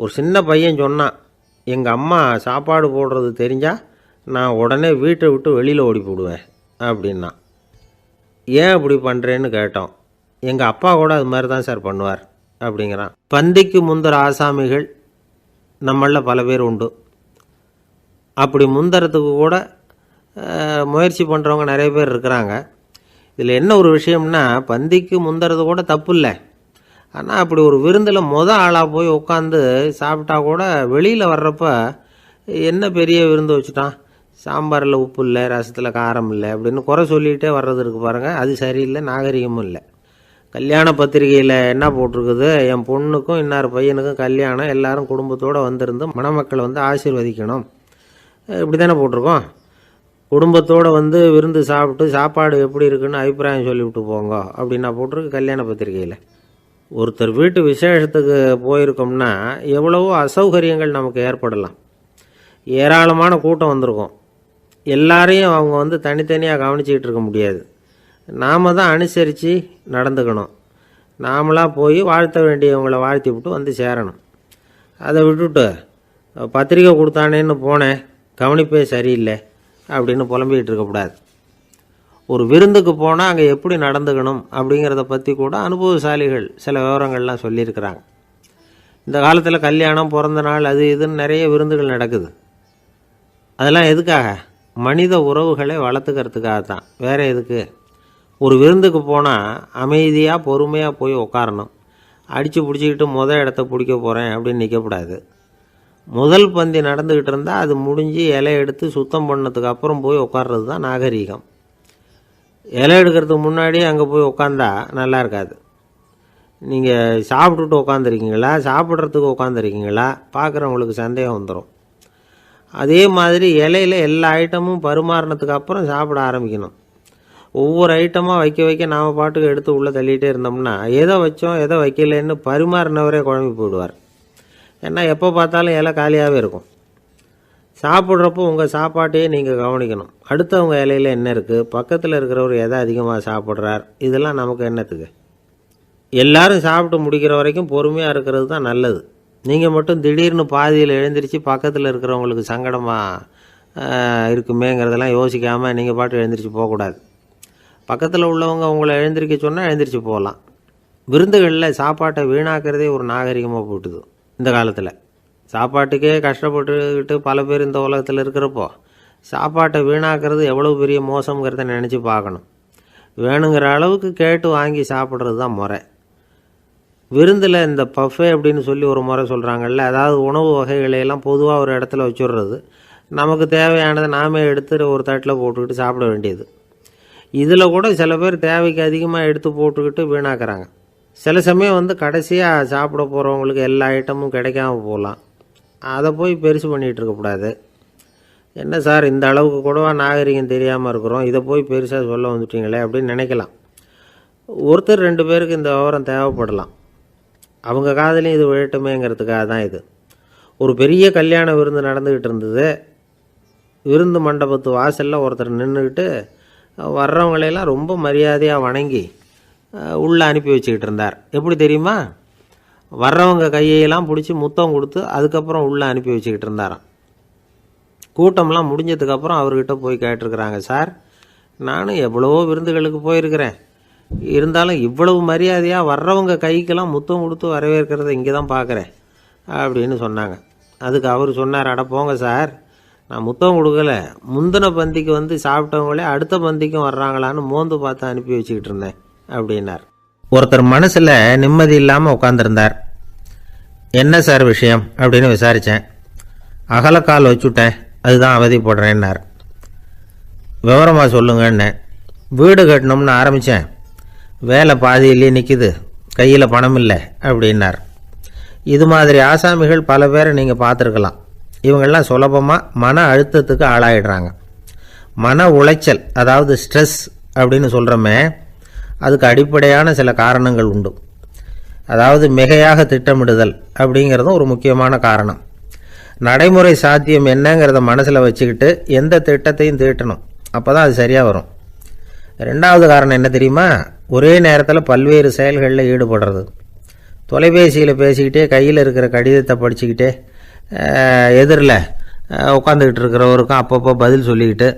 ஒரு சின்ன பையன் சொன்னான் எங்கள் அம்மா சாப்பாடு போடுறது தெரிஞ்சால் நான் உடனே வீட்டை விட்டு வெளியில் ஓடி போடுவேன் அப்படின்னா ஏன் அப்படி பண்ணுறேன்னு கேட்டோம். எங்கள் அப்பா கூட அது மாதிரி தான் சார் பண்ணுவார் அப்படிங்கிறான். பந்திக்கு முந்தர ஆசாமிகள் நம்மளில் பல பேர் உண்டு. அப்படி முந்தறதுக்கு கூட முயற்சி பண்ணுறவங்க நிறைய பேர் இருக்கிறாங்க. இதில் என்ன ஒரு விஷயம்னா பந்திக்கு முந்தறது கூட தப்பு இல்லை. ஆனால் அப்படி ஒரு விருந்தில் மொதல் ஆளாக போய் உட்காந்து சாப்பிட்டா கூட வெளியில் வர்றப்ப என்ன பெரிய விருந்து வச்சுட்டான்? சாம்பாரில் உப்பு இல்லை ரசத்தில் காரம் இல்லை அப்படின்னு குறை சொல்லிகிட்டே வர்றது இருக்குது பாருங்கள் அது சரியில்லை நாகரிகமும் இல்லை. கல்யாண பத்திரிகையில் என்ன போட்டிருக்குது? என் பொண்ணுக்கும் இன்னொரு பையனுக்கும் கல்யாணம் எல்லாரும் குடும்பத்தோடு வந்திருந்து மணமக்களை வந்து ஆசீர்வதிக்கணும். இப்படி தானே போட்டிருக்கோம்? குடும்பத்தோடு வந்து விருந்து சாப்பிட்டு சாப்பாடு எப்படி இருக்குன்னு அபிப்பிராயம் சொல்லிவிட்டு போங்க அப்படின்னா போட்டிருக்கு கல்யாண பத்திரிகையில். ஒருத்தர் வீட்டு விசேஷத்துக்கு போயிருக்கோம்னா எவ்வளவோ அசௌகரியங்கள் நமக்கு ஏற்படலாம். ஏராளமான கூட்டம் வந்திருக்கும். எல்லாரையும் அவங்க வந்து தனித்தனியாக கவனிச்சிக்கிட்டு இருக்க முடியாது. நாம் தான் அனுசரித்து நடந்துக்கணும். நாமளாக போய் வாழ்த்த வேண்டியவங்களை வாழ்த்தி விட்டு வந்து சேரணும். அதை விட்டுட்டு பத்திரிக்கை கொடுத்தானேன்னு போனேன் கவனிப்பே சரியில்லை அப்படின்னு புலம்பிக்கிட்டு இருக்கக்கூடாது ஒரு விருந்துக்கு போனால் அங்கே எப்படி நடந்துக்கணும் அப்படிங்கிறத பற்றி கூட அனுபவசாலிகள் சில விவரங்கள்லாம் சொல்லியிருக்கிறாங்க. இந்த காலத்தில் கல்யாணம் பிறந்த நாள் அது இதுன்னு நிறைய விருந்துகள் நடக்குது. அதெல்லாம் எதுக்காக? மனித உறவுகளை வளர்த்துக்கிறதுக்காக தான். வேறு எதுக்கு? ஒரு விருந்துக்கு போனால் அமைதியாக பொறுமையாக போய் உட்காரணும் அடித்து பிடிச்சிக்கிட்டு முதல் இடத்த பிடிக்க போகிறேன் அப்படின்னு நிற்கக்கூடாது முதல் பந்தி நடந்துக்கிட்டு இருந்தால் அது முடிஞ்சு இலை எடுத்து சுத்தம் பண்ணதுக்கு அப்புறம் போய் உட்கார்றது தான் நாகரீகம். இலை எடுக்கிறதுக்கு முன்னாடி அங்கே போய் உட்காந்தா நல்லா இருக்காது. நீங்கள் சாப்பிட்டுட்டு உட்காந்துருக்கீங்களா சாப்பிட்றதுக்கு உட்காந்துருக்கீங்களா பார்க்குறவங்களுக்கு சந்தேகம் வந்துடும் அதே மாதிரி இலையில எல்லா ஐட்டமும் பரிமாறினதுக்கு அப்புறம் சாப்பிட ஆரம்பிக்கணும். ஒவ்வொரு ஐட்டமாக வைக்க வைக்க நாம் பாட்டுக்கு எடுத்து உள்ளே தள்ளிகிட்டே இருந்தோம்னா எதை வச்சோம் எதை வைக்கலைன்னு பரிமாறினவரே குழம்பி போயிடுவார். ஏன்னா எப்போ பார்த்தாலும் இலை காலியாகவே இருக்கும். சாப்பிட்றப்போ உங்கள் சாப்பாட்டையே நீங்கள் கவனிக்கணும். அடுத்தவங்க இலையில் என்ன இருக்குது பக்கத்தில் இருக்கிறவர் எதை அதிகமாக சாப்பிட்றார்? இதெல்லாம் நமக்கு என்னத்துக்கு? எல்லாரும் சாப்பிட்டு முடிக்கிற வரைக்கும் பொறுமையாக இருக்கிறது தான் நல்லது. நீங்கள் மட்டும் திடீர்னு பாதியில் எழுந்திரிச்சு பக்கத்தில் இருக்கிறவங்களுக்கு சங்கடமாக இருக்குமேங்கிறதெல்லாம் யோசிக்காமல் நீங்கள் பாட்டு எழுந்திரிச்சு போகக்கூடாது. பக்கத்தில் உள்ளவங்க உங்களை எழுந்திரிக்க சொன்னால் எழுந்திரிச்சு போகலாம். விருந்துகளில் சாப்பாட்டை வீணாக்கிறதே ஒரு நாகரிகமாக போட்டுது இந்த காலத்தில். சாப்பாட்டுக்கே கஷ்டப்பட்டுக்கிட்டு பல பேர் இந்த உலகத்தில் இருக்கிறப்போ சாப்பாட்டை வீணாக்கிறது எவ்வளோ பெரிய மோசங்கிறத நினச்சி பார்க்கணும். வேணுங்கிற அளவுக்கு கேட்டு வாங்கி சாப்பிட்றது தான் முறை. விருந்தில் இந்த பஃபே அப்படின்னு சொல்லி ஒரு முறை சொல்கிறாங்கல்ல அதாவது உணவு வகைகளை எல்லாம் பொதுவாக ஒரு இடத்துல வச்சுடுறது. நமக்கு தேவையானதை நாமே எடுத்து ஒரு தட்டில் போட்டுக்கிட்டு சாப்பிட வேண்டியது. இதில் கூட சில பேர் தேவைக்கு அதிகமாக எடுத்து போட்டுக்கிட்டு வீணாக்குறாங்க. சில சமயம் வந்து கடைசியாக சாப்பிட போகிறவங்களுக்கு எல்லா ஐட்டமும் கிடைக்காம போகலாம். அதை போய் பெருசு பண்ணிகிட்டு இருக்கக்கூடாது என்ன சார் இந்த அளவுக்கு கூடவா நாகரிகம் தெரியாமல் இருக்கிறோம். இதை போய் பெருசாக சொல்ல வந்துட்டீங்களே அப்படின்னு நினைக்கலாம். ஒருத்தர் ரெண்டு பேருக்கு இந்த விவரம் தேவைப்படலாம். அவங்க காதலையும் இது விழட்டுமேங்கிறதுக்காக தான் இது. ஒரு பெரிய கல்யாண விருந்து நடந்துக்கிட்டு இருந்தது. விருந்து மண்டபத்து வாசலில் ஒருத்தர் நின்றுக்கிட்டு வர்றவங்களையெல்லாம் ரொம்ப மரியாதையாக வணங்கி உள்ளே அனுப்பி வச்சுக்கிட்டு இருந்தார். எப்படி தெரியுமா? வர்றவங்க கையெல்லாம் பிடிச்சி முத்தம் கொடுத்து அதுக்கப்புறம் உள்ளே அனுப்பி வச்சுக்கிட்டு இருந்தாராம். கூட்டம்லாம் முடிஞ்சதுக்கப்புறம் அவர்கிட்ட போய் கேட்டிருக்கிறாங்க சார் நானும் எவ்வளவோ விருந்துகளுக்கு போயிருக்கிறேன். இருந்தாலும் இவ்வளவு மரியாதையாக வர்றவங்க கைக்கெல்லாம் முத்தம் கொடுத்து வரவேற்கிறத இங்கே தான் பார்க்குறேன் அப்படின்னு சொன்னாங்க. அதுக்கு அவர் சொன்னார் அட போங்க சார் நான் முத்தம் கொடுக்கல. முந்தின பந்திக்கு வந்து சாப்பிட்டவங்களே அடுத்த பந்திக்கும் வர்றாங்களான்னு மோந்து பார்த்து அனுப்பி வச்சுக்கிட்டு இருந்தேன் அப்படின்னார். ஒருத்தர் மனசில் நிம்மதி இல்லாமல் உட்காந்துருந்தார் என்ன சார் விஷயம்? அப்படின்னு விசாரித்தேன் அகலக்கால் வச்சுட்டேன். அதுதான் அவதிப்படுறேன்னார் விவரமாக சொல்லுங்கன்னு. வீடு கட்டணும்னு ஆரம்பித்தேன் வேலை பாதியிலே நிற்கிது கையில் பணம் இல்லை அப்படின்னார். இது மாதிரி ஆசாமிகள் பல பேரை நீங்கள் பார்த்துருக்கலாம். இவங்கெல்லாம் சுலபமாக மன அழுத்தத்துக்கு ஆளாயிடுறாங்க. மன உளைச்சல் அதாவது ஸ்ட்ரெஸ் அப்படின்னு சொல்கிறோமே அதுக்கு அடிப்படையான சில காரணங்கள் உண்டு. அதாவது மிகையாக திட்டமிடுதல் அப்படிங்கிறதும் ஒரு முக்கியமான காரணம். நடைமுறை சாத்தியம் என்னங்கிறத மனசில் வச்சுக்கிட்டு எந்த திட்டத்தையும் தீட்டணும். அப்போ தான் அது சரியாக வரும். ரெண்டாவது காரணம் என்ன தெரியுமா? ஒரே நேரத்தில் பல்வேறு செயல்களில் ஈடுபடுறது. தொலைபேசியில் பேசிக்கிட்டே கையில் இருக்கிற கடிதத்தை படிச்சுக்கிட்டே எதிரில் உட்காந்துக்கிட்டு இருக்கிறவருக்கும் அப்பப்போ பதில் சொல்லிக்கிட்டு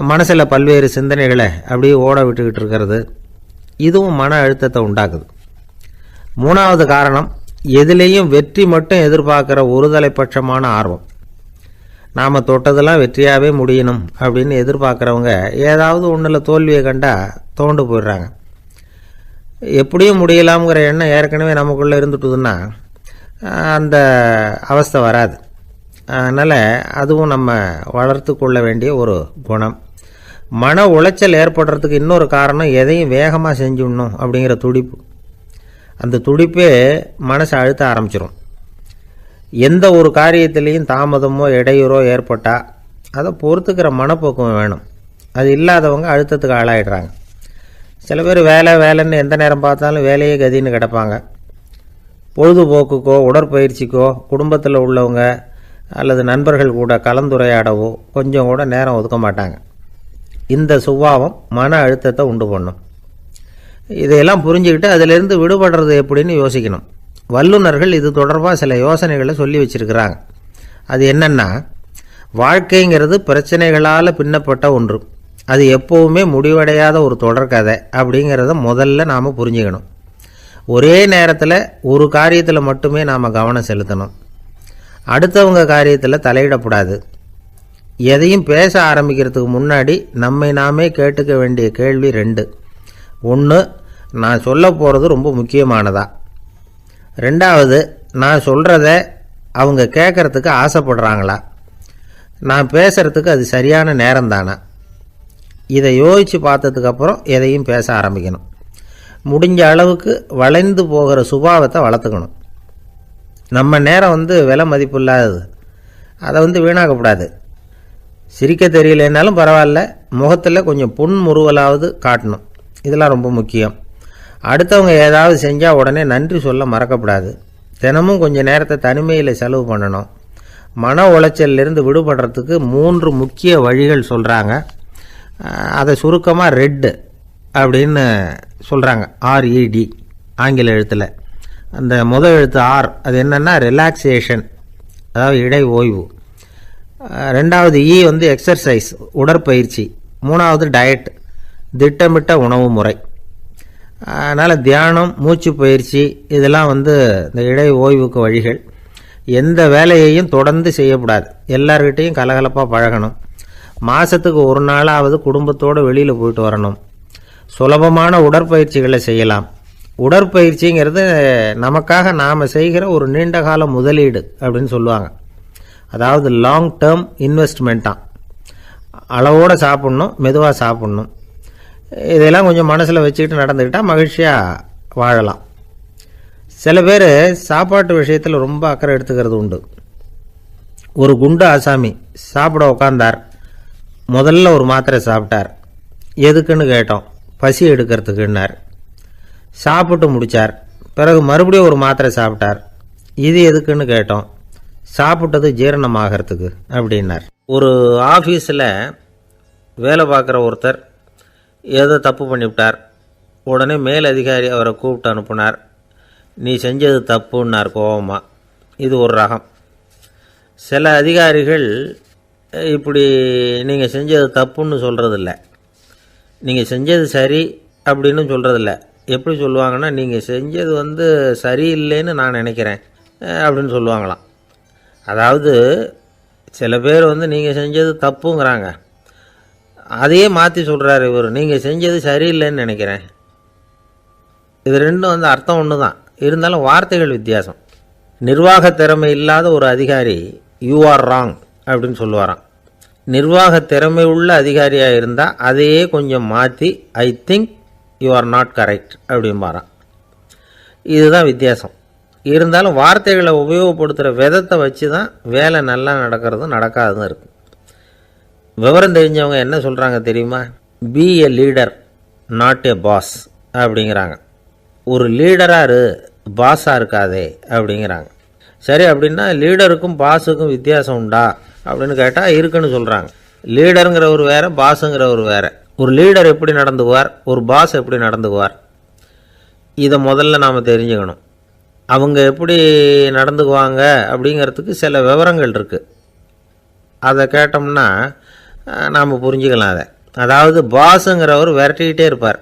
மனசில் பல்வேறு சிந்தனைகளை அப்படியே ஓட விட்டுக்கிட்டு இருக்கிறது. இதுவும் மன அழுத்தத்தை உண்டாக்குது. மூணாவது காரணம் எதுலேயும் வெற்றி மட்டும் எதிர்பார்க்குற ஒருதலைப்பட்சமான ஆர்வம். நாம் தொட்டதெல்லாம் வெற்றியாகவே முடியணும் அப்படின்னு எதிர்பார்க்குறவங்க ஏதாவது ஒன்றில் தோல்வியை கண்டால் தோண்டு போயிடுறாங்க. எப்படியும் முடியலாம்ங்கிற எண்ணம் ஏற்கனவே நமக்குள்ளே இருந்துட்டுதுன்னா அந்த அவஸ்தை வராது. அதனால் அதுவும் நம்ம வளர்த்து கொள்ள வேண்டிய ஒரு குணம். மன உளைச்சல் ஏற்படுறதுக்கு இன்னொரு காரணம் எதையும் வேகமாக செஞ்சுடணும் அப்படிங்கிற துடிப்பு. அந்த துடிப்பே மனசை அழுத்த ஆரம்பிச்சிடும் எந்த ஒரு காரியத்திலையும் தாமதமோ இடையூறோ ஏற்பட்டால் அதை பொறுத்துக்கிற மனப்போக்கம் வேணும். அது இல்லாதவங்க அழுத்தத்துக்கு ஆளாயிடுறாங்க. சில பேர் வேலை வேலைன்னு எந்த நேரம் பார்த்தாலும் வேலையே கதின்னு கிடப்பாங்க. பொழுதுபோக்குக்கோ உடற்பயிற்சிக்கோ குடும்பத்தில் உள்ளவங்க அல்லது நண்பர்கள் கூட கலந்துரையாடவோ கொஞ்சம் கூட நேரம் ஒதுக்க மாட்டாங்க. இந்த சுபாவம் மன அழுத்தத்தை உண்டு பண்ணும். இதையெல்லாம் புரிஞ்சுக்கிட்டு அதிலிருந்து விடுபடுறது எப்படின்னு யோசிக்கணும். வல்லுநர்கள் இது தொடர்பாக சில யோசனைகளை சொல்லி வச்சிருக்கிறாங்க. அது என்னென்னா வாழ்க்கைங்கிறது பிரச்சனைகளால் பின்னப்பட்ட ஒன்று. அது எப்போவுமே முடிவடையாத ஒரு தொடர்கதை அப்படிங்கிறத முதல்ல நாம் புரிஞ்சுக்கணும். ஒரே நேரத்தில் ஒரு காரியத்தில் மட்டுமே நாம் கவனம் செலுத்தணும். அடுத்தவங்க காரியத்தில் தலையிடக்கூடாது எதையும் பேச ஆரம்பிக்கிறதுக்கு முன்னாடி நம்மை நாமே கேட்டுக்க வேண்டிய கேள்வி ரெண்டு. ஒன்று நான் சொல்ல போகிறது ரொம்ப முக்கியமானதா? ரெண்டாவது நான் சொல்கிறத அவங்க கேட்குறதுக்கு ஆசைப்படுறாங்களா? நான் பேசுகிறதுக்கு அது சரியான நேரம் தானா இதை யோசித்து பார்த்ததுக்கப்புறம் எதையும் பேச ஆரம்பிக்கணும். முடிஞ்ச அளவுக்கு வளைந்து போகிற சுபாவத்தை வளர்த்துக்கணும். நம்ம நேரம் வந்து விலை மதிப்பு இல்லாதது. அதை வந்து வீணாக்கக்கூடாது. சிரிக்க தெரியலனாலும் பரவாயில்ல. முகத்தில் கொஞ்சம் புன்முறுவலாவது காட்டணும். இதெல்லாம் ரொம்ப முக்கியம். அடுத்தவங்க ஏதாவது செஞ்சால் உடனே நன்றி சொல்ல மறக்கக்கூடாது. தினமும் கொஞ்சம் நேரத்தை தனிமையில் செலவு பண்ணணும். மன உளைச்சலிருந்து விடுபடுறதுக்கு மூன்று முக்கிய வழிகள் சொல்கிறாங்க அதை சுருக்கமாக ரெட்டு அப்படின்னு சொல்கிறாங்க ஆர்இடி ஆங்கில எழுத்தில். அந்த முதல் எழுத்து ஆர் அது என்னென்னா ரிலாக்ஸேஷன் அதாவது இடை ஓய்வு ரெண்டாவது இ வந்து எக்ஸசைஸ் உடற்பயிற்சி. மூணாவது டயட் திட்டமிட்ட உணவு முறை. அதனால் தியானம் மூச்சு பயிற்சி இதெல்லாம் வந்து இந்த இடை ஓய்வுக்கு வழிகள். எந்த வேலையையும் தொடர்ந்து செய்யக்கூடாது. எல்லார்கிட்டேயும் கலகலப்பாக பழகணும். மாதத்துக்கு ஒரு நாளாவது குடும்பத்தோடு வெளியில் போயிட்டு வரணும். சுலபமான உடற்பயிற்சிகளை செய்யலாம். உடற்பயிற்சிங்கிறது நமக்காக நாம் செய்கிற ஒரு நீண்ட கால முதலீடு அப்படின்னு சொல்லுவாங்க. அதாவது லாங் டேர்ம் இன்வெஸ்ட்மெண்ட்டாக அளவோடு சாப்பிட்ணும் மெதுவாக சாப்பிட்ணும். இதெல்லாம் கொஞ்சம் மனசில் வச்சுக்கிட்டு நடந்துக்கிட்டால் மகிழ்ச்சியாக வாழலாம். சில பேர் சாப்பாட்டு விஷயத்தில் ரொம்ப அக்கறை எடுத்துக்கிறது உண்டு. ஒரு குண்டு ஆசாமி சாப்பிட உக்காந்தார். முதல்ல ஒரு மாத்திரை சாப்பிட்டார். எதுக்குன்னு கேட்டோம். பசி எடுக்கிறதுக்குன்னார். சாப்பிட்டு முடித்தார் பிறகு மறுபடியும் ஒரு மாத்திரை சாப்பிட்டார். இது எதுக்குன்னு கேட்டோம். சாப்பிட்டது ஜீரணமாகறதுக்கு அப்படின்னார். ஒரு ஆஃபீஸில் வேலை பார்க்குற ஒருத்தர் ஏதோ தப்பு பண்ணிவிட்டார். உடனே மேல் அதிகாரி அவரை கூப்பிட்டு அனுப்புனார். நீ செஞ்சது தப்புன்னார் கோபமாக இது ஒரு ரகம். சில அதிகாரிகள் இப்படி நீங்கள் செஞ்சது தப்புன்னு சொல்கிறதில்ல நீங்கள் செஞ்சது சரி அப்படின்னு சொல்கிறதில்ல எப்படி சொல்லுவாங்கன்னா நீங்கள் செஞ்சது வந்து சரியில்லைன்னு நான் நினைக்கிறேன் அப்படின்னு சொல்லுவாங்களாம். அதாவது சில பேர் வந்து நீங்கள் செஞ்சது தப்புங்கிறாங்க. அதையே மாற்றி சொல்கிறாரு இவர். நீங்கள் செஞ்சது சரியில்லைன்னு நினைக்கிறேன். இது ரெண்டும் வந்து அர்த்தம் ஒன்று தான் இருந்தாலும் வார்த்தைகள் வித்தியாசம். நிர்வாக திறமை இல்லாத ஒரு அதிகாரி யூ ஆர் ராங் அப்படின்னு சொல்லுவாராம். நிர்வாக திறமை உள்ள அதிகாரியாக இருந்தால் அதையே கொஞ்சம் மாற்றி I think you are not correct அப்படிம்பாராம் இதுதான் வித்தியாசம். இருந்தாலும் வார்த்தைகளை உபயோகப்படுத்துகிற விதத்தை வச்சு தான் வேலை நல்லா நடக்கிறதும் நடக்காததும் இருக்குது விவரம் தெரிஞ்சவங்க என்ன சொல்கிறாங்க தெரியுமா? Be a leader not a boss அப்படிங்கிறாங்க. ஒரு லீடராக இரு பாஸாக இருக்காதே அப்படிங்கிறாங்க. சரி அப்படின்னா லீடருக்கும் பாஸுக்கும் வித்தியாசம் உண்டா அப்படின்னு கேட்டால் இருக்குன்னு சொல்கிறாங்க லீடருங்கிறவர் வேறு பாஸுங்கிறவர் வேறு. ஒரு லீடர் எப்படி நடந்துவார் ஒரு பாஸ் எப்படி நடந்துக்குவார்? இதை முதல்ல நாம் தெரிஞ்சுக்கணும். அவங்க எப்படி நடந்துக்குவாங்க அப்படிங்கிறதுக்கு சில விவரங்கள் இருக்குது அதை கேட்டோம்னா நாம் புரிஞ்சுக்கலாம் அதை. அதாவது பாஸுங்கிறவர் விரட்டிக்கிட்டே இருப்பார்.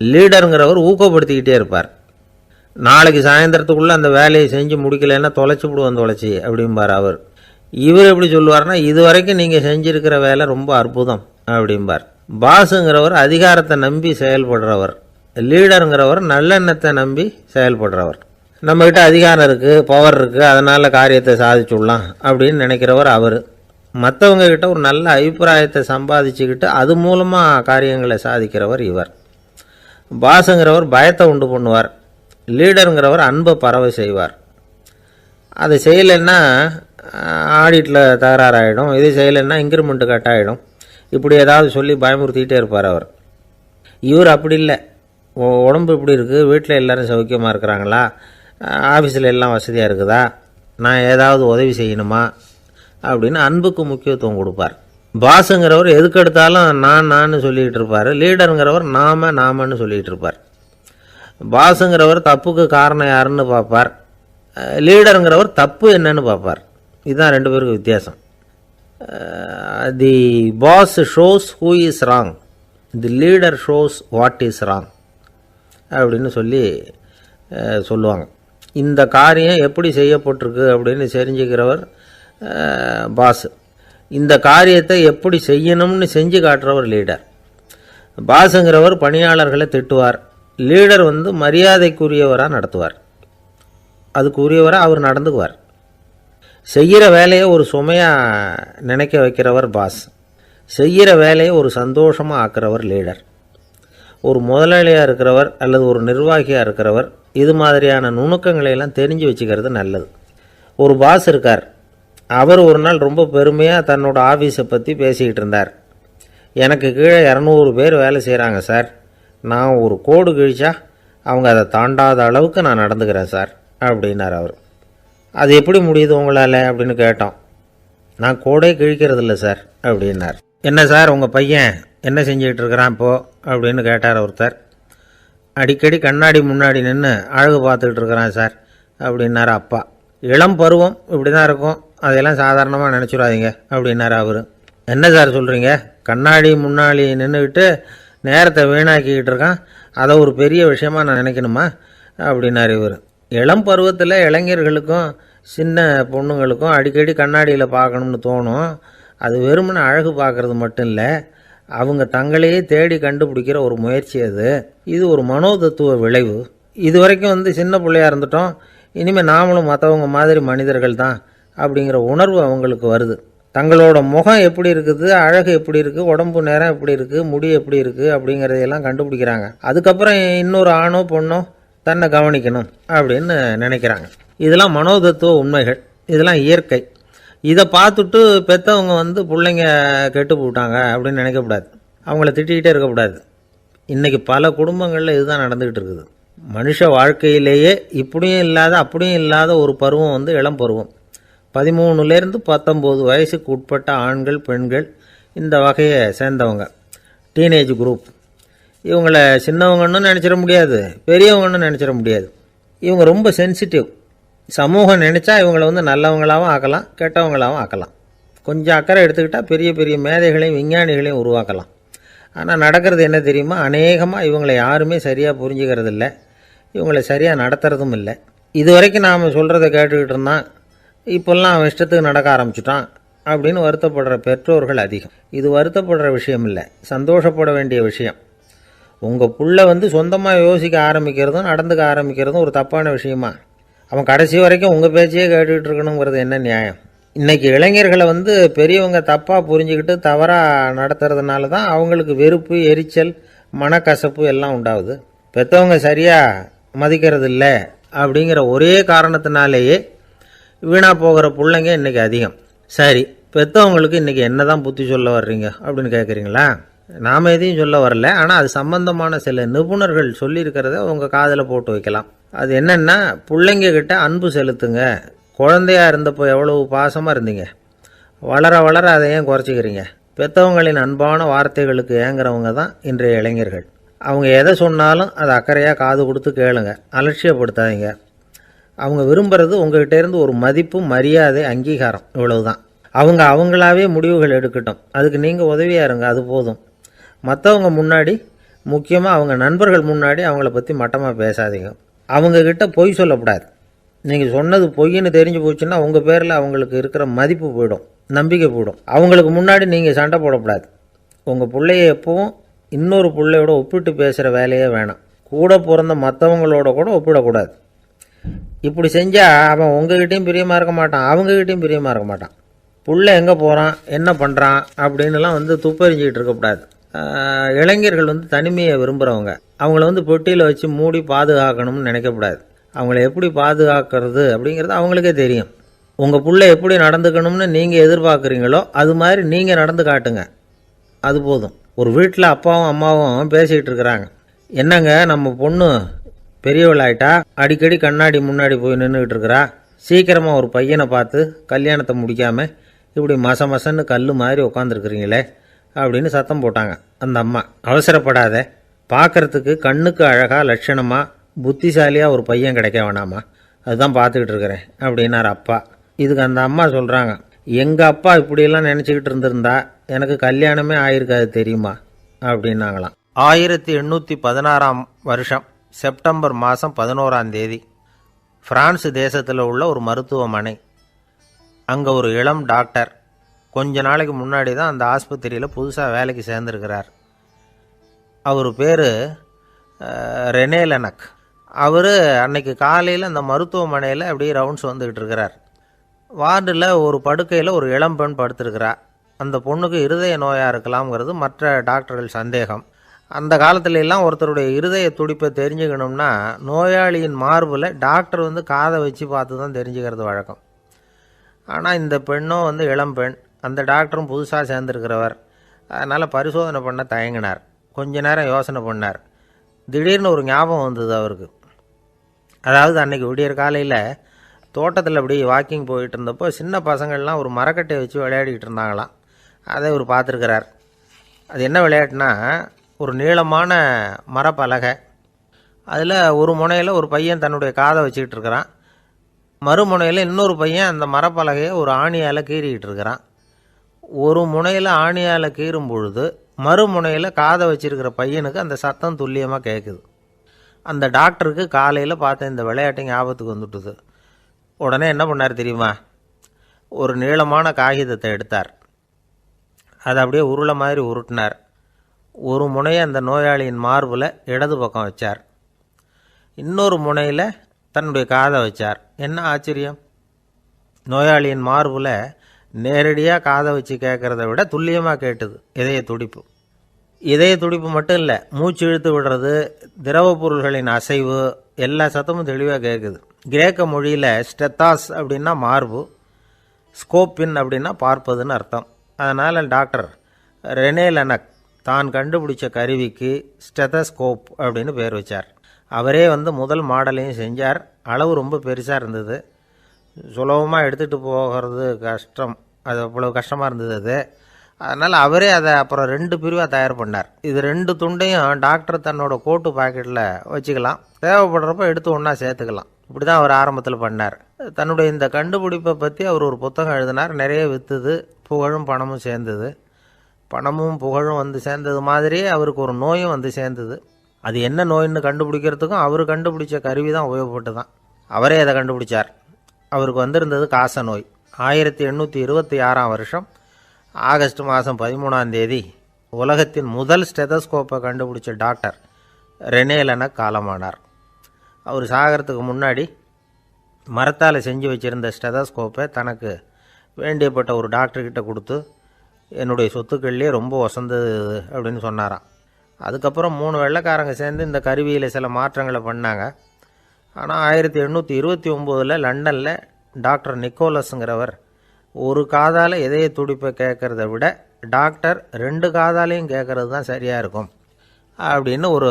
லீடருங்கிறவர் ஊக்கப்படுத்திக்கிட்டே இருப்பார். நாளைக்கு சாயந்தரத்துக்குள்ளே அந்த வேலையை செஞ்சு முடிக்கலைன்னா தொலைச்சி விடுவோம் தொலைச்சி அப்படிம்பார் அவர். இவர் எப்படி சொல்லுவார்னா இது வரைக்கும் நீங்கள் செஞ்சுருக்கிற வேலை ரொம்ப அற்புதம் அப்படிம்பார். பாஸுங்கிறவர் அதிகாரத்தை நம்பி செயல்படுறவர். லீடருங்கிறவர் நல்லெண்ணத்தை நம்பி செயல்படுறவர். நம்மக்கிட்ட அதிகாரம் இருக்குது பவர் இருக்குது அதனால் காரியத்தை சாதிச்சுடலாம் அப்படின்னு நினைக்கிறவர் அவர். மற்றவங்க கிட்ட ஒரு நல்ல அபிப்பிராயத்தை சம்பாதிச்சுக்கிட்டு அது மூலமாக காரியங்களை சாதிக்கிறவர் இவர். பாஸுங்கிறவர் பயத்தை உண்டு பண்ணுவார். லீடருங்கிறவர் அன்பை பறவை செய்வார். அதை செய்யலைன்னா ஆடிட்டில் தகராறாயிடும். இது செய்யலைன்னா இன்க்ரிமெண்ட்டு கட் ஆகிடும் இப்படி ஏதாவது சொல்லி பயமுறுத்திக்கிட்டே இருப்பார் அவர். இவர் அப்படி இல்லை. உடம்பு இப்படி இருக்குது வீட்டில் எல்லோரும் சௌக்கியமாக இருக்கிறாங்களா? ஆஃபீஸில் எல்லாம் வசதியாக இருக்குதா? நான் ஏதாவது உதவி செய்யணுமா? அப்படின்னு அன்புக்கு முக்கியத்துவம் கொடுப்பார். பாஸுங்கிறவர் எதுக்கு எடுத்தாலும் நான் நான் சொல்லிக்கிட்டு இருப்பார். லீடருங்கிறவர் நாம நாமன்னு சொல்லிகிட்டு இருப்பார். பாஸுங்கிறவர் தப்புக்கு காரணம் யாருன்னு பார்ப்பார். லீடருங்கிறவர் தப்பு என்னன்னு பார்ப்பார். இதுதான் ரெண்டு பேருக்கு வித்தியாசம். The boss shows who is wrong the leader shows what is wrong அப்படின்னு சொல்லி சொல்லுவாங்க. இந்த காரியம் எப்படி செய்யப்பட்டிருக்கு அப்படின்னு தெரிஞ்சுக்கிறவர் பாஸ் இந்த காரியத்தை எப்படி செய்யணும்னு செஞ்சு காட்டுறவர் லீடர் பாஸுங்கிறவர் பணியாளர்களை திட்டுவார். லீடர் வந்து மரியாதைக்குரியவராக நடத்துவார். அதுக்குரியவராக அவர் நடந்துக்குவார். செய்கிற வேலையை ஒரு சுமையாக நினைக்க வைக்கிறவர் பாஸ். செய்கிற வேலையை ஒரு சந்தோஷமாக ஆக்கிறவர் லீடர். ஒரு முதலாளியாக இருக்கிறவர் அல்லது ஒரு நிர்வாகியாக இருக்கிறவர் இது மாதிரியான நுணுக்கங்களையெல்லாம் தெரிஞ்சு வச்சுக்கிறது நல்லது. ஒரு பாஸ் இருக்கார். அவர் ஒரு நாள் ரொம்ப பெருமையாக தன்னோட ஆஃபீஸை பற்றி பேசிக்கிட்டு இருந்தார். எனக்கு கீழே இரநூறு பேர் வேலை செய்கிறாங்க சார். நான் ஒரு கோடு கிழிச்சா அவங்க அதை தாண்டாத அளவுக்கு நான் நடந்துக்கிறேன் சார் அப்படின்னார் அவர். அது எப்படி முடியுது உங்களால் அப்படின்னு கேட்டோம். நான் கோடே கிழிக்கிறது இல்லை சார் அப்படின்னார். என்ன சார் உங்கள் பையன் என்ன செஞ்சுக்கிட்டு இருக்கிறான் இப்போது அப்படின்னு கேட்டார் ஒருத்தர். அடிக்கடி கண்ணாடி முன்னாடி நின்று அழகு பார்த்துக்கிட்டு இருக்கிறான் சார் அப்படின்னார் அப்பா. இளம் பருவம் இப்படி தான் இருக்கும். அதையெல்லாம் சாதாரணமாக நினச்சிடாதீங்க அப்படின்னார் அவர். என்ன சார் சொல்கிறீங்க கண்ணாடி முன்னாடி நின்றுக்கிட்டு நேரத்தை வீணாக்கிக்கிட்டு இருக்கான் அதை ஒரு பெரிய விஷயமா நான் நினைக்கணுமா? அப்படின்னார் இவர். இளம் பருவத்தில் இளைஞர்களுக்கும் சின்ன பொண்ணுங்களுக்கும் அடிக்கடி கண்ணாடியில் பார்க்கணும்னு தோணும். அது வெறுமனை அழகு பார்க்குறது மட்டும் இல்லை அவங்க தங்களையே தேடி கண்டுபிடிக்கிற ஒரு முயற்சி அது. இது ஒரு மனோதத்துவ விளைவு. இது வரைக்கும் வந்து சின்ன பிள்ளையாக இருந்துட்டோம் இனிமேல் நாமளும் மற்றவங்க மாதிரி மனிதர்கள் தான் அப்படிங்கிற உணர்வு அவங்களுக்கு வருது. தங்களோட முகம் எப்படி இருக்குது அழகு எப்படி இருக்குது உடம்பு நேரம் எப்படி இருக்குது முடி எப்படி இருக்குது அப்படிங்கிறதையெல்லாம் கண்டுபிடிக்கிறாங்க. அதுக்கப்புறம் இன்னொரு ஆணோ பொண்ணோ தன்னை கவனிக்கணும் அப்படின்னு நினைக்கிறாங்க. இதெல்லாம் மனோதத்துவ உண்மைகள். இதெல்லாம் இயற்கை. இதை பார்த்துட்டு பெற்றவங்க வந்து பிள்ளைங்க கெட்டு போட்டாங்க அப்படின்னு நினைக்கக்கூடாது. அவங்கள திட்டிக்கிட்டே இருக்கக்கூடாது. இன்றைக்கி பல குடும்பங்களில் இதுதான் நடந்துக்கிட்டு இருக்குது. மனுஷ வாழ்க்கையிலேயே இப்படியும் இல்லாத அப்படியும் இல்லாத ஒரு பருவம் வந்து இளம் பருவம். பதிமூணுலேருந்து பத்தொம்போது வயசுக்கு உட்பட்ட ஆண்கள் பெண்கள் இந்த வகையை சேர்ந்தவங்க. டீனேஜ் குரூப் இவங்களை சின்னவங்கன்னு நினச்சிட முடியாது பெரியவங்கன்னு நினச்சிட முடியாது. இவங்க ரொம்ப சென்சிட்டிவ் சமூகம் நினச்சா இவங்களை வந்து நல்லவங்களாகவும் ஆக்கலாம் கெட்டவங்களாகவும் ஆக்கலாம். கொஞ்சம் அக்கறை எடுத்துக்கிட்டால் பெரிய பெரிய மேதைகளையும் விஞ்ஞானிகளையும் உருவாக்கலாம். ஆனால் நடக்கிறது என்ன தெரியுமா? அநேகமாக இவங்களை யாருமே சரியாக புரிஞ்சுக்கிறது இல்லை இவங்களை சரியாக நடத்துறதும் இல்லை. இது வரைக்கும் நாம் சொல்கிறத கேட்டுக்கிட்டு இருந்தான். இப்போல்லாம் அவன் இஷ்டத்துக்கு நடக்க ஆரம்பிச்சிட்டான் அப்படின்னு வருத்தப்படுற பெற்றோர்கள் அதிகம். இது வருத்தப்படுற விஷயம் இல்லை. சந்தோஷப்பட வேண்டிய விஷயம். உங்கள் புள்ள வந்து சொந்தமாக யோசிக்க ஆரம்பிக்கிறதும் நடந்துக்க ஆரம்பிக்கிறதும் ஒரு தப்பான விஷயமா? அவன் கடைசி வரைக்கும் உங்கள் பேச்சையே கேட்டுக்கிட்டு இருக்கணுங்கிறது என்ன நியாயம்? இன்னைக்கு இளைஞர்களை வந்து பெரியவங்க தப்பாக புரிஞ்சுக்கிட்டு தவறாக நடத்துறதுனால தான் அவங்களுக்கு வெறுப்பு எரிச்சல் மனக்கசப்பு எல்லாம் உண்டாகுது. பெற்றவங்க சரியாக மதிக்கிறது இல்லை அப்படிங்கிற ஒரே காரணத்தினாலேயே வீணாக போகிற பிள்ளைங்க இன்றைக்கி அதிகம். சரி பெற்றவங்களுக்கு இன்றைக்கி என்ன தான் புத்தி சொல்ல வர்றீங்க அப்படின்னு கேட்குறீங்களா நாம் எதையும் சொல்ல வரல. ஆனால் அது சம்பந்தமான சில நிபுணர்கள் சொல்லியிருக்கிறத உங்கள் காதில் போட்டு வைக்கலாம். அது என்னென்னா பிள்ளைங்கக்கிட்ட அன்பு செலுத்துங்க. குழந்தையா இருந்தப்போ எவ்வளவு பாசமாக இருந்தீங்க. வளர வளர அதை ஏன் குறைச்சிக்கிறீங்க? பெற்றவங்களின் அன்பான வார்த்தைகளுக்கு ஏங்குறவங்க தான் இன்றைய இளைஞர்கள். அவங்க எதை சொன்னாலும் அதை அக்கறையாக காது கொடுத்து கேளுங்க. அலட்சியப்படுத்தாதீங்க. அவங்க விரும்புகிறது உங்கள்கிட்டேருந்து ஒரு மதிப்பு மரியாதை அங்கீகாரம் இவ்வளவுதான். அவங்க அவங்களாவே முடிவுகள் எடுக்கட்டும். அதுக்கு நீங்கள் உதவியாக இருங்க. அது போதும். மற்றவங்க முன்னாடி முக்கியமாக அவங்க நண்பர்கள் முன்னாடி அவங்கள பற்றி மட்டமாக பேசாதீங்க. அவங்கக்கிட்ட பொய் சொல்லக்கூடாது. நீங்கள் சொன்னது பொய்ன்னு தெரிஞ்சு போச்சுன்னா உங்கள் பேரில் அவங்களுக்கு இருக்கிற மதிப்பு போயிடும் நம்பிக்கை போயிடும். அவங்களுக்கு முன்னாடி நீங்கள் சண்டை போடக்கூடாது. உங்கள் பிள்ளைய எப்பவும் இன்னொரு பிள்ளையோட ஒப்பிட்டு பேசுகிற வேலையே வேணாம். கூட பிறந்த மற்றவங்களோட கூட ஒப்பிடக்கூடாது. இப்படி செஞ்சால் அவன் உங்ககிட்டையும் பிரியமாக இருக்க மாட்டான் அவங்ககிட்டையும் பிரியமாக இருக்க மாட்டான். புள்ள எங்கே போகிறான் என்ன பண்ணுறான் அப்படின்னுலாம் வந்து துப்பறிஞ்சிக்கிட்டு இருக்கக்கூடாது இளைஞர்கள் வந்து தனிமையை விரும்புகிறவங்க அவங்கள வந்து பெட்டியில் வச்சு மூடி பாதுகாக்கணும்னு நினைக்கக்கூடாது. அவங்கள எப்படி பாதுகாக்கிறது அப்படிங்கிறது அவங்களுக்கே தெரியும். உங்கள் பிள்ளை எப்படி நடந்துக்கணும்னு நீங்கள் எதிர்பார்க்குறீங்களோ அது மாதிரி நீங்கள் நடந்து காட்டுங்க. அது போதும். ஒரு வீட்டில் அப்பாவும் அம்மாவும் பேசிகிட்டு இருக்கிறாங்க. என்னங்க நம்ம பொண்ணு பெரியவளாயிட்டா? அடிக்கடி கண்ணாடி முன்னாடி போய் நின்றுக்கிட்டு இருக்கிறா? சீக்கிரமாக ஒரு பையனை பார்த்து கல்யாணத்தை முடிக்காமல் இப்படி மச மசன்னு கல் மாதிரி உட்காந்துருக்குறீங்களே அப்படின்னு சத்தம் போட்டாங்க. அந்த அம்மா அவசரப்படாத. பார்க்கறதுக்கு கண்ணுக்கு அழகாக லட்சணமாக புத்திசாலியாக ஒரு பையன் கிடைக்க வேணாமா? அதுதான் பார்த்துக்கிட்டு இருக்கிறேன் அப்படின்னார் அப்பா. இதுக்கு அந்த அம்மா சொல்கிறாங்க எங்கள் அப்பா இப்படியெல்லாம் நினச்சிக்கிட்டு இருந்திருந்தா எனக்கு கல்யாணமே ஆயிருக்காது தெரியுமா? அப்படின்னாங்களாம். ஆயிரத்தி எண்ணூற்றி பதினாறாம் வருஷம் செப்டம்பர் மாதம் பதினோராம் தேதி ஃப்ரான்ஸ் தேசத்தில் உள்ள ஒரு மருத்துவமனை. அங்கே ஒரு இளம் டாக்டர் கொஞ்ச நாளைக்கு முன்னாடி தான் அந்த ஆஸ்பத்திரியில் புதுசாக வேலைக்கு சேர்ந்துருக்கிறார். அவர் பேர் ரெனே லெனக். அவர் அன்னைக்கு காலையில் அந்த மருத்துவமனையில் அப்படியே ரவுண்ட்ஸ் வந்துக்கிட்டு இருக்கிறார். வார்டில் ஒரு படுக்கையில் ஒரு இளம்பெண் படுத்திருக்கிறா. அந்த பொண்ணுக்கு இருதய நோயாக இருக்கலாம்ங்கிறது மற்ற டாக்டர்கள் சந்தேகம். அந்த காலத்துல எல்லாம் ஒருத்தருடைய இருதய துடிப்பை தெரிஞ்சுக்கணும்னா நோயாளியின் மார்பில் டாக்டர் வந்து காதை வச்சு பார்த்து தான் தெரிஞ்சுக்கிறது வழக்கம். ஆனால் இந்த பெண்ணும் வந்து இளம்பெண் அந்த டாக்டரும் புதுசாக சேர்ந்துருக்கிறவர். அதனால் பரிசோதனை பண்ண தயங்கினார். கொஞ்ச நேரம் யோசனை பண்ணார். திடீர்னு ஒரு ஞாபகம் வந்தது அவருக்கு. அதாவது அன்றைக்கி விடியற் காலையில் தோட்டத்தில் அப்படி வாக்கிங் போயிட்டு இருந்தப்போ சின்ன பசங்கள்லாம் ஒரு மரக்கட்டையை வச்சு விளையாடிக்கிட்டு இருந்தாங்களாம். அதை இவர் பார்த்துருக்கிறார். அது என்ன விளையாட்டுனா ஒரு நீளமான மரப்பலகை. அதில் ஒரு முனையில் ஒரு பையன் தன்னுடைய காதை வச்சுக்கிட்டு இருக்கிறான். மறுமுனையில் இன்னொரு பையன் அந்த மரப்பலகையை ஒரு ஆணியால் கீறிக்கிட்டு இருக்கிறான். ஒரு முனையில் ஆணியால் கீறும் பொழுது மறுமுனையில் காதை வச்சிருக்கிற பையனுக்கு அந்த சத்தம் துல்லியமாக கேட்குது அந்த டாக்டருக்கு காலையில் பார்த்த இந்த விளையாட்டு ஞாபகத்துக்கு வந்துட்டுது. உடனே என்ன பண்ணார் தெரியுமா? ஒரு நீளமான காகிதத்தை எடுத்தார். அதை அப்படியே உருளை மாதிரி உருட்டினார். ஒரு முனையை அந்த நோயாளியின் மார்பில் இடது பக்கம் வச்சார். இன்னொரு முனையில் தன்னுடைய காதை வச்சார். என்ன ஆச்சரியம்? நோயாளியின் மார்பில் நேரடியாக காதை வச்சு கேட்குறத விட துல்லியமாக கேட்டுது இதய துடிப்பு. இதய துடிப்பு மட்டும் இல்லை மூச்சு இழுத்து விடுறது திரவ பொருள்களின் அசைவு எல்லா சத்தமும் தெளிவாக கேட்குது கிரேக்க மொழியில் ஸ்டெத்தாஸ் அப்படின்னா மார்பு ஸ்கோப்பின் அப்படின்னா பார்ப்பதுன்னு அர்த்தம். அதனால் டாக்டர் ரெனே லெனக் தான் கண்டுபிடிச்ச கருவிக்கு ஸ்டெதஸ்கோப் அப்படின்னு பேர் வச்சார். அவரே வந்து முதல் மாடலையும் செஞ்சார். அளவு ரொம்ப பெருசாக இருந்தது. சுலபமாக எடுத்துகிட்டு போகிறது கஷ்டம். அது அவ்வளோ கஷ்டமாக இருந்தது அது. அதனால் அவரே அதை அப்புறம் ரெண்டு பிரிவாக தயார் பண்ணார். இது ரெண்டு துண்டையும் டாக்டர் தன்னோட கோட்டு பாக்கெட்டில் வச்சுக்கலாம். தேவைப்படுறப்ப எடுத்து ஒன்றா சேர்த்துக்கலாம். இப்படி தான் அவர் ஆரம்பத்தில் பண்ணார். தன்னுடைய இந்த கண்டுபிடிப்பை பற்றி அவர் ஒரு புத்தகம் எழுதினார். நிறைய விற்றுது புகழும் பணமும் சேர்ந்தது. பணமும் புகழும் வந்து சேர்ந்தது மாதிரியே அவருக்கு ஒரு நோயும் வந்து சேர்ந்தது. அது என்ன நோயின்னு கண்டுபிடிக்கிறதுக்கும் அவர் கண்டுபிடிச்ச கருவி தான் உபயோகப்பட்டு தான் அவரே அதை கண்டுபிடிச்சார். அவருக்கு வந்திருந்தது காச நோய் ஆயிரத்தி எண்ணூற்றி இருபத்தி ஆறாம் வருஷம் ஆகஸ்ட் மாதம் பதிமூணாம் தேதி உலகத்தின் முதல் ஸ்டெதஸ்கோப்பை கண்டுபிடிச்ச டாக்டர் ரெனேலன காலமானார். அவர் சாகிறதுக்கு முன்னாடி மரத்தால் செஞ்சு வச்சுருந்த ஸ்டெதஸ்கோப்பை தனக்கு வேண்டியப்பட்ட ஒரு டாக்டர்கிட்ட கொடுத்து என்னுடைய சொத்துக்கள்லேயே ரொம்ப வசந்தது அப்படின்னு சொன்னாராம். அதுக்கப்புறம் மூணு வெள்ளைக்காரங்க சேர்ந்து இந்த கருவியில் சில மாற்றங்களை பண்ணாங்க. ஆனால் ஆயிரத்தி எண்ணூற்றி இருபத்தி ஒம்போதில் லண்டனில் டாக்டர் நிக்கோலஸுங்கிறவர் ஒரு காதால் இதய துடிப்பை கேட்குறத விட டாக்டர் ரெண்டு காதாலையும் கேட்குறது தான் சரியாக இருக்கும் அப்படின்னு ஒரு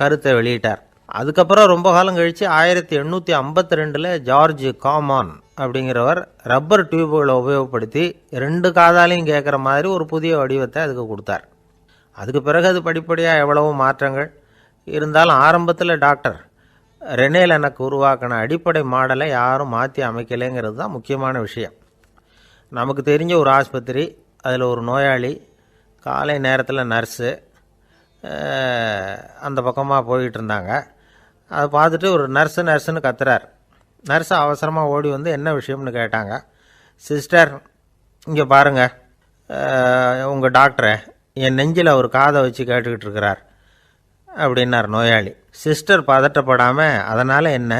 கருத்தை வெளியிட்டார். அதுக்கப்புறம் ரொம்ப காலம் கழித்து ஆயிரத்தி எண்ணூற்றி ஐம்பத்தி ரெண்டில் ஜார்ஜ் காமான் அப்படிங்கிறவர் ரப்பர் டியூப்களை உபயோகப்படுத்தி ரெண்டு காதாலையும் கேட்குற மாதிரி ஒரு புதிய வடிவத்தை அதுக்கு கொடுத்தார். அதுக்கு பிறகு அது படிப்படியாக எவ்வளவோ மாற்றங்கள். இருந்தாலும் ஆரம்பத்தில் டாக்டர் ரெனே எனக்கு உருவாக்கின அடிப்படை மாடலை யாரும் மாற்றி அமைக்கலைங்கிறது தான் முக்கியமான விஷயம். நமக்கு தெரிஞ்ச ஒரு ஆஸ்பத்திரி அதில் ஒரு நோயாளி காலை நேரத்தில் நர்ஸு அந்த பக்கமாக போயிட்டு இருந்தாங்க அதை பார்த்துட்டு ஒரு நர்ஸு நர்ஸுன்னு கத்துறார். நர்ஸு அவசரமாக ஓடி வந்து என்ன விஷயம்னு கேட்டாங்க. சிஸ்டர் இங்கே பாருங்கள் உங்கள் டாக்டரை. என் நெஞ்சில் ஒரு காதை வச்சு கேட்டுக்கிட்டு இருக்கிறார். அப்படின்னார் நோயாளி. சிஸ்டர் பதட்டப்படாமல் அதனால் என்ன?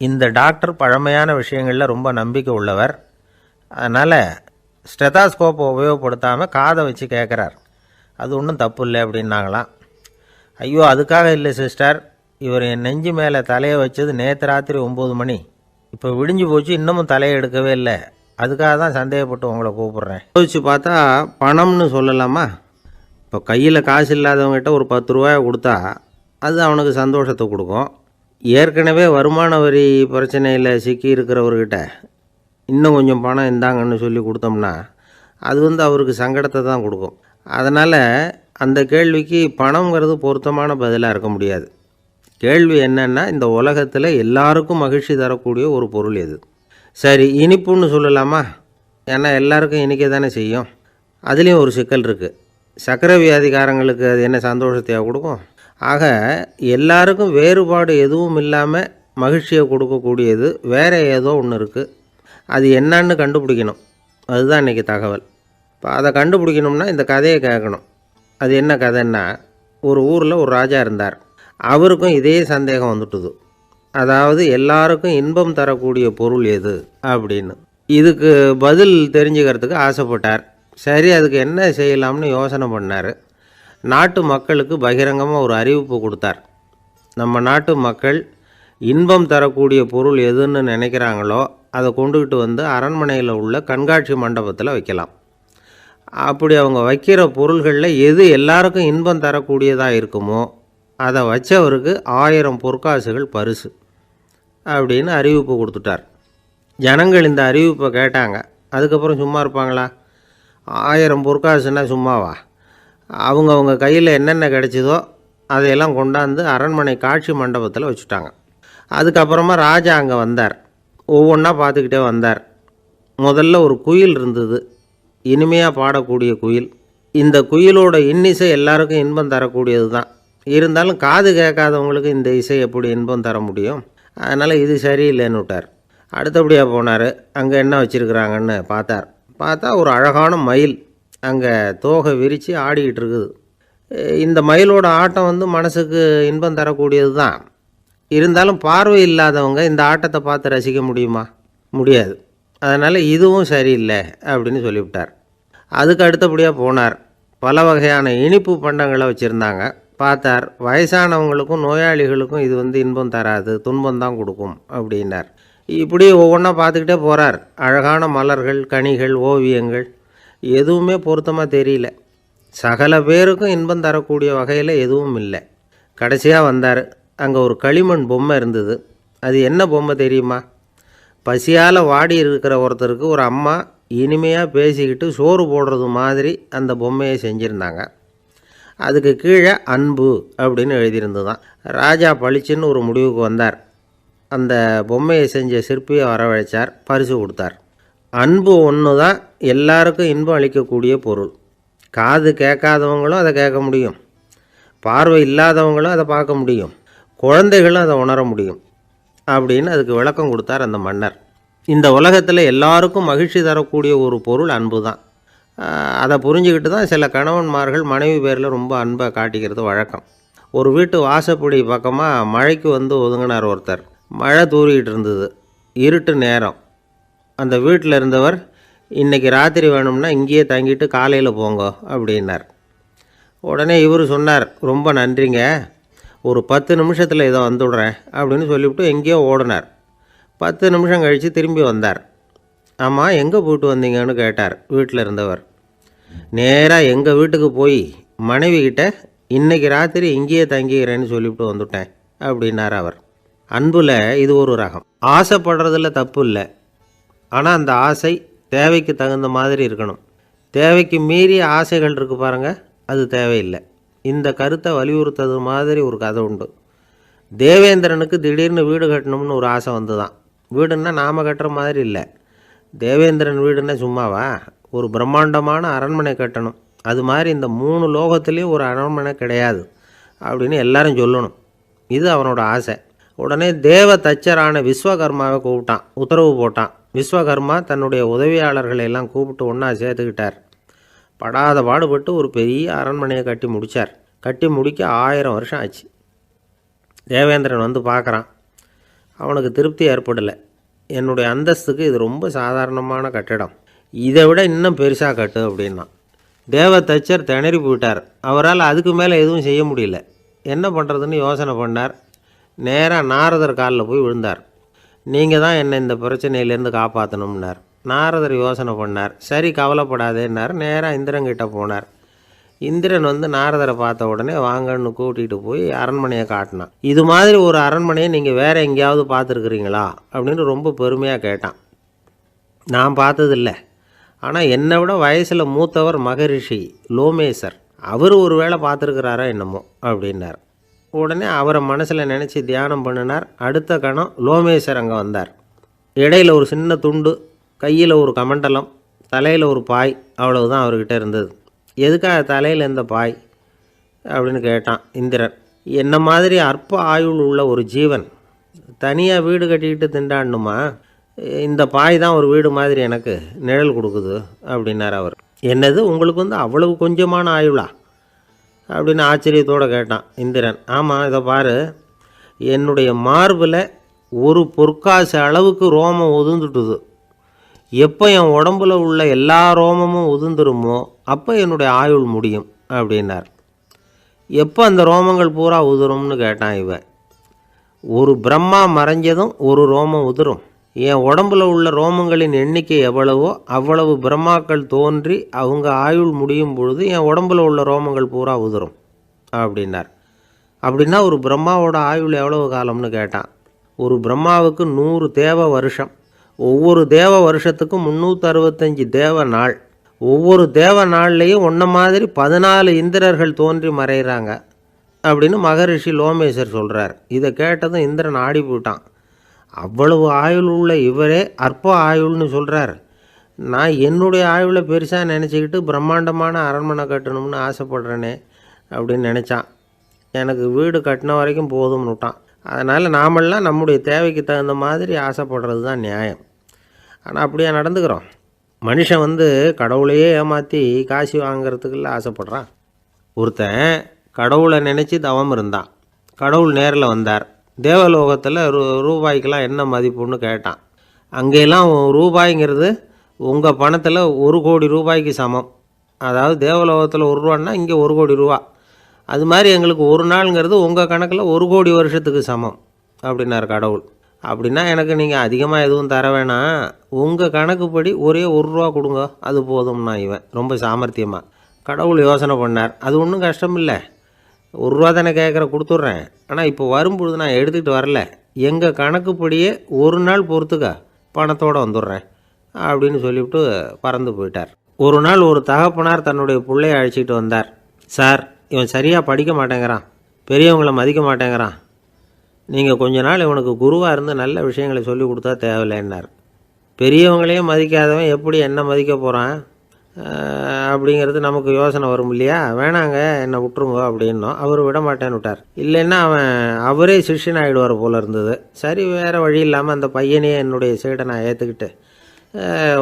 இந்த டாக்டர் பழமையான விஷயங்களில் ரொம்ப நம்பிக்கை உள்ளவர். அதனால் ஸ்டெதாஸ்கோப்பை உபயோகப்படுத்தாமல் காதை வச்சு கேட்குறார் அது ஒன்றும் தப்பு இல்லை அப்படின்னாங்களாம். ஐயோ அதுக்காக இல்லை சிஸ்டர். இவர் என் நெஞ்சு மேலே தலையை வச்சது நேற்று ராத்திரி ஒம்பது மணி. இப்போ விடிஞ்சு போச்சு இன்னமும் தலையை எடுக்கவே இல்லை. அதுக்காக தான் சந்தேகப்பட்டு உங்களை கூப்பிட்றேன். யோசிச்சு பார்த்தா பணம்னு சொல்லலாமா? இப்போ கையில் காசு இல்லாதவங்ககிட்ட ஒரு பத்து ரூபாய் கொடுத்தா அது அவனுக்கு சந்தோஷத்தை கொடுக்கும். ஏற்கனவே வருமான வரி பிரச்சனையில் சிக்கி இருக்கிறவர்கிட்ட இன்னும் கொஞ்சம் பணம் இந்தாங்கன்னு சொல்லி கொடுத்தோம்னா அது வந்து அவருக்கு சங்கடத்தை தான் கொடுக்கும். அதனால் அந்த கேள்விக்கு பணங்கிறது பொருத்தமான பதிலாக இருக்க முடியாது. கேள்வி என்னென்னா இந்த உலகத்தில் எல்லாருக்கும் மகிழ்ச்சி தரக்கூடிய ஒரு பொருள் எது? சரி இனிப்புன்னு சொல்லலாமா? ஏன்னா எல்லாருக்கும் இனிக்க தானே செய்யும். அதுலேயும் ஒரு சிக்கல் இருக்குது சர்க்கரை வியாதிகாரங்களுக்கு அது என்ன சந்தோஷத்தையாக கொடுக்கும்? ஆக எல்லாருக்கும் வேறுபாடு எதுவும் இல்லாமல் மகிழ்ச்சியை கொடுக்கக்கூடியது வேறு ஏதோ ஒன்று இருக்குது அது என்னன்னு கண்டுபிடிக்கணும். அதுதான் இன்றைக்கி தகவல். இப்போ அதை கண்டுபிடிக்கணும்னா இந்த கதையை கேட்கணும். அது என்ன கதைன்னா ஒரு ஊரில் ஒரு ராஜா இருந்தார். அவருக்கும் இதே சந்தேகம் வந்துட்டுது. அதாவது எல்லாருக்கும் இன்பம் தரக்கூடிய பொருள் எது? அப்படின்னு. இதுக்கு பதில் தெரிஞ்சுக்கிறதுக்கு ஆசைப்பட்டார். சரி அதுக்கு என்ன செய்யலாம்னு யோசனை பண்ணார். நாட்டு மக்களுக்கு பகிரங்கமாக ஒரு அறிவிப்பு கொடுத்தார். நம்ம நாட்டு மக்கள் இன்பம் தரக்கூடிய பொருள் எதுன்னு நினைக்கிறாங்களோ அதை கொண்டுக்கிட்டு வந்து அரண்மனையில் உள்ள கண்காட்சி மண்டபத்தில் வைக்கலாம். அப்படி அவங்க வைக்கிற பொருள்களில் எது எல்லாருக்கும் இன்பம் தரக்கூடியதாக இருக்குமோ அதை வச்சவருக்கு ஆயிரம் பொற்காசுகள் பரிசு அப்படின்னு அறிவிப்பு கொடுத்துட்டார். ஜனங்கள் இந்த அறிவிப்பை கேட்டாங்க. அதுக்கப்புறம் சும்மா இருப்பாங்களா? ஆயிரம் பொற்காசுன்னா சும்மாவா? அவங்கவுங்க கையில் என்னென்ன கிடைச்சதோ அதையெல்லாம் கொண்டாந்து அரண்மனை காட்சி மண்டபத்தில் வச்சுட்டாங்க. அதுக்கப்புறமா ராஜா அங்கே வந்தார். ஒவ்வொன்றா பார்த்துக்கிட்டே வந்தார். முதல்ல ஒரு குயில் இருந்தது. இனிமையாக பாடக்கூடிய குயில். இந்த குயிலோட இன்னிசை எல்லாருக்கும் இன்பம் தரக்கூடியது தான் இருந்தாலும் காது கேட்காதவங்களுக்கு இந்த இசை எப்படி இன்பம் தர முடியும்? அதனால் இது சரியில்லைன்னு விட்டார். அடுத்தபடியாக போனார். அங்கே என்ன வச்சுருக்குறாங்கன்னு பார்த்தார். பார்த்தா ஒரு அழகான மயில் அங்கே தோகை விரித்து ஆடிக்கிட்டு இருக்குது. இந்த மயிலோட ஆட்டம் வந்து மனசுக்கு இன்பம் தரக்கூடியது தான். இருந்தாலும் பார்வை இல்லாதவங்க இந்த ஆட்டத்தை பார்த்து ரசிக்க முடியுமா? முடியாது. அதனால் இதுவும் சரியில்லை அப்படின்னு சொல்லிவிட்டார். அதுக்கு அடுத்தபடியாக போனார். பல வகையான இனிப்பு பண்டங்களை வச்சுருந்தாங்க. பார்த்தார் வயசானவங்களுக்கும் நோயாளிகளுக்கும் இது வந்து இன்பம் தராது துன்பம் தான் கொடுக்கும் அப்படின்னார். இப்படி ஒவ்வொன்றா பார்த்துக்கிட்டே போகிறார் அழகான மலர்கள் கனிகள் ஓவியங்கள். எதுவுமே பொருத்தமாக தெரியல. சகல பேருக்கும் இன்பம் தரக்கூடிய வகையில் எதுவும் இல்லை. கடைசியாக வந்தார். அங்கே ஒரு களிமண் பொம்மை இருந்தது. அது என்ன பொம்மை தெரியுமா? பசியால் வாடி இருக்கிற ஒருத்தருக்கு ஒரு அம்மா இனிமையாக பேசிக்கிட்டு சோறு போடுறது மாதிரி அந்த பொம்மையை செஞ்சுருந்தாங்க. அதுக்கு கீழே அன்பு அப்படின்னு எழுதியிருந்ததுதான். ராஜா பளிச்சுன்னு ஒரு முடிவுக்கு வந்தார். அந்த பொம்மையை செஞ்ச சிற்பியை வரவழைச்சார் பரிசு கொடுத்தார். அன்பு ஒன்று தான் எல்லாருக்கும் இன்பம் அளிக்கக்கூடிய பொருள். காது கேட்காதவங்களும் அதை கேட்க முடியும். பார்வை இல்லாதவங்களும் அதை பார்க்க முடியும். குழந்தைகளும் அதை உணர முடியும். அப்படின்னு அதுக்கு விளக்கம் கொடுத்தார் அந்த மன்னர். இந்த உலகத்தில் எல்லாருக்கும் மகிழ்ச்சி தரக்கூடிய ஒரு பொருள் அன்பு தான் அதை புரிஞ்சுக்கிட்டு தான் சில கணவன்மார்கள் மனைவி பேரில் ரொம்ப அன்பை காட்டிக்கிறது வழக்கம். ஒரு வீட்டு வாசப்படி பக்கமாக மழைக்கு வந்து ஒதுங்கினார் ஒருத்தர். மழை தூறிக்கிட்டு இருந்தது இருட்டு நேரம். அந்த வீட்டில் இருந்தவர் இன்றைக்கி ராத்திரி வேணும்னா இங்கேயே தங்கிட்டு காலையில் போங்க அப்படின்னார். உடனே இவர் சொன்னார் ரொம்ப நன்றிங்க. ஒரு பத்து நிமிஷத்தில் இதை வந்துவிட்றேன் அப்படின்னு சொல்லிவிட்டு எங்கேயோ ஓடினார். பத்து நிமிஷம் கழித்து திரும்பி வந்தார். ஆமாம் எங்கே போயிட்டு வந்தீங்கன்னு கேட்டார் வீட்டில் இருந்தவர். நேராக எங்கள் வீட்டுக்கு போய் மனைவி இன்றைக்கி ராத்திரி இங்கேயே தங்கிக்கிறேன்னு சொல்லிவிட்டு வந்துட்டேன் அப்படின்னார் அவர். அன்பில் இது ஒரு ரகம். ஆசைப்படுறதுல தப்பு இல்லை. ஆனால் அந்த ஆசை தேவைக்கு தகுந்த மாதிரி இருக்கணும். தேவைக்கு மீறிய ஆசைகள் இருக்கு பாருங்கள் அது தேவையில்லை. இந்த கருத்தை வலியுறுத்தது மாதிரி ஒரு கதை உண்டு. தேவேந்திரனுக்கு திடீர்னு வீடு கட்டணும்னு ஒரு ஆசை வந்துதான். வீடுன்னா நாம் கட்டுற மாதிரி இல்லை. தேவேந்திரன் வீடுன்னா சும்மாவா? ஒரு பிரம்மாண்டமான அரண்மனை கட்டணும். அது மாதிரி இந்த மூணு லோகத்துலேயும் ஒரு அரண்மனை கிடையாது அப்படின்னு எல்லாரும் சொல்லணும். இது அவனோட ஆசை. உடனே தேவ தச்சரான விஸ்வகர்மாவை கூப்பிட்டான். உத்தரவு போட்டான். விஸ்வகர்மா தன்னுடைய உதவியாளர்களை எல்லாம் கூப்பிட்டு ஒன்றா சேர்த்துக்கிட்டார். படாத பாடுபட்டு ஒரு பெரிய அரண்மனையை கட்டி முடித்தார் கட்டி முடிக்க ஆயிரம் வருஷம் ஆச்சு. தேவேந்திரன் வந்து பார்க்குறான். அவனுக்கு திருப்தி ஏற்படலை. என்னுடைய அந்தஸ்துக்கு இது ரொம்ப சாதாரணமான கட்டிடம். இதை விட இன்னும் பெருசாக கட்டு அப்படின்னா. தேவ தச்சர் திணறி போயிட்டார். அவரால் அதுக்கு மேலே எதுவும் செய்ய முடியல. என்ன பண்ணுறதுன்னு யோசனை பண்ணார். நேராக நாரதர் காலில் போய் விழுந்தார். நீங்கள் தான் என்னை இந்த பிரச்சனையிலேருந்து காப்பாற்றணும்னார் நாரதர் யோசனை பண்ணார். சரி கவலைப்படாதேன்னார். நேராக இந்திரங்கிட்ட போனார். இந்திரன் வந்து நாரதரை பார்த்த உடனே வாங்கன்னு கூட்டிகிட்டு போய் அரண்மனையை காட்டினான். இது மாதிரி ஒரு அரண்மனையை நீங்கள் வேறு எங்கேயாவது பார்த்துருக்குறீங்களா? அப்படின்னு ரொம்ப பெருமையாக கேட்டான். நான் பார்த்ததில்ல. ஆனால் என்னை விட வயசில் மூத்தவர் மகரிஷி லோமேசர். அவர் ஒரு வேளை பார்த்துருக்கிறாரா என்னமோ? அப்படின்னார். உடனே அவரை மனசில் நினச்சி தியானம் பண்ணினார். அடுத்த கணம் லோமேஸ்வர் அங்கே வந்தார். இடையில ஒரு சின்ன துண்டு கையில் ஒரு கமண்டலம் தலையில் ஒரு பாய் அவ்வளவுதான் அவர்கிட்ட இருந்தது. எதுக்காக தலையில் இந்த பாய்? அப்படின்னு கேட்டான் இந்திரன். என்ன மாதிரி அற்ப ஆயுள் உள்ள ஒரு ஜீவன். தனியாக வீடு கட்டிக்கிட்டு திண்டாடணுமா? இந்த பாய் தான் ஒரு வீடு மாதிரி எனக்கு நிழல் கொடுக்குது அப்படின்னார் அவர். என்னது உங்களுக்கு வந்து அவ்வளவு கொஞ்சமான ஆயுளா? அப்படின்னு ஆச்சரியத்தோடு கேட்டான் இந்திரன். ஆமாம் இதை பாரு. என்னுடைய மார்பில் ஒரு பொற்காசு அளவுக்கு ரோமம் உதுந்துட்டுது எப்போ என் உடம்புல உள்ள எல்லா ரோமமும் உதிர்ந்துருமோ அப்போ என்னுடைய ஆயுள் முடியும் அப்படின்னார். எப்போ அந்த ரோமங்கள் பூரா உதிரும்னு கேட்டான் இவன். ஒரு பிரம்மா மறைஞ்சதும் ஒரு ரோமம் உதிரும். என் உடம்புல உள்ள ரோமங்களின் எண்ணிக்கை எவ்வளவோ அவ்வளவு பிரம்மாக்கள் தோன்றி அவங்க ஆயுள் முடியும் பொழுது என் உடம்புல உள்ள ரோமங்கள் பூரா உதிரும் அப்படின்னார். அப்படின்னா ஒரு பிரம்மாவோட ஆயுள் எவ்வளவு காலம்னு கேட்டான். ஒரு பிரம்மாவுக்கு நூறு தேவ வருஷம். ஒவ்வொரு தேவ வருஷத்துக்கும் முந்நூற்றறுபத்தஞ்சு தேவ நாள். ஒவ்வொரு தேவ நாள்லேயும் ஒன்றை மாதிரி பதினாலு இந்திரர்கள் தோன்றி மறைகிறாங்க அப்படின்னு மகரிஷி லோமேஸ்வர் சொல்கிறார் இதை கேட்டதும் இந்திரன் ஆடி போயிட்டான் அவ்வளவு ஆயுள் உள்ள இவரே அற்ப ஆயுள்னு சொல்கிறார் நான் என்னுடைய ஆயுளை பெருசாக நினச்சிக்கிட்டு பிரம்மாண்டமான அரண்மனை கட்டணும்னு ஆசைப்படுறேனே அப்படின்னு நினச்சான். எனக்கு வீடு கட்டின வரைக்கும் போதும்னு விட்டான். அதனால் நாமெல்லாம் நம்முடைய தேவைக்கு தகுந்த மாதிரி ஆசைப்படுறது தான் நியாயம். ஆனால் அப்படியே நடந்துக்கிறோம். மனுஷன் வந்து கடவுளையே ஏமாற்றி காசு வாங்குறதுக்குள்ள ஆசைப்படுறான். ஒருத்தன் கடவுளை நினச்சி தவம் இருந்தான். கடவுள் நேரில் வந்தார். தேவலோகத்தில் ரூ ரூபாய்க்கெலாம் என்ன மதிப்புன்னு கேட்டான். அங்கெல்லாம் ரூபாய்ங்கிறது உங்கள் பணத்தில் ஒரு கோடி ரூபாய்க்கு சமம். அதாவது தேவலோகத்தில் ஒரு ரூபான்னா இங்கே ஒரு கோடி ரூபா. அது மாதிரி எங்களுக்கு ஒரு நாளுங்கிறது உங்கள் கணக்கில் ஒரு கோடி வருஷத்துக்கு சமம் அப்படின்னார் கடவுள். அப்படின்னா எனக்கு நீங்கள் அதிகமாக எதுவும் தர வேணாம். உங்கள் கணக்குப்படி ஒரே ஒரு ரூபா கொடுங்க அது போதும்னா இவன். ரொம்ப சாமர்த்தியமாக கடவுள் யோசனை பண்ணார். அது ஒன்றும் கஷ்டம் இல்லை. ஒரு ரூபா தானே கேட்குற கொடுத்துட்றேன். ஆனால் இப்போ வரும்பொழுது நான் எடுத்துக்கிட்டு வரல. எங்கள் கணக்குப்படியே ஒரு நாள் பொறுத்துக்கா பணத்தோடு வந்துடுறேன் அப்படின்னு சொல்லிவிட்டு பறந்து போயிட்டார். ஒரு நாள் ஒரு தகப்பனார் தன்னுடைய பிள்ளையை அழைச்சிட்டு வந்தார். சார் இவன் சரியாக படிக்க மாட்டேங்கிறான். பெரியவங்களை மதிக்க மாட்டேங்கிறான். நீங்கள் கொஞ்ச நாள் இவனுக்கு குருவாக இருந்து நல்ல விஷயங்களை சொல்லி கொடுத்தா தேவையில்லைன்னார். பெரியவங்களையும் மதிக்காதவன் எப்படி என்ன மதிக்க போகிறான் அப்படிங்கிறது நமக்கு யோசனை வரும் இல்லையா? வேணாங்க என்னை விட்டுருங்க அப்படின்னோம். அவர் விட மாட்டேன்னு விட்டார். இல்லைன்னா அவன் அவரே சிஷ்யன் ஆகிடுவார் போல இருந்தது. சரி வேறு வழி இல்லாமல் அந்த பையனையே என்னுடைய சீடை நான் ஏற்றுக்கிட்டு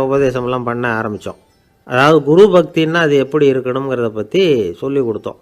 உபதேசமெல்லாம் பண்ண ஆரம்பித்தோம் அதாவது குரு பக்தின்னா அது எப்படி இருக்கணுங்கிறத பற்றி சொல்லி கொடுத்தோம்.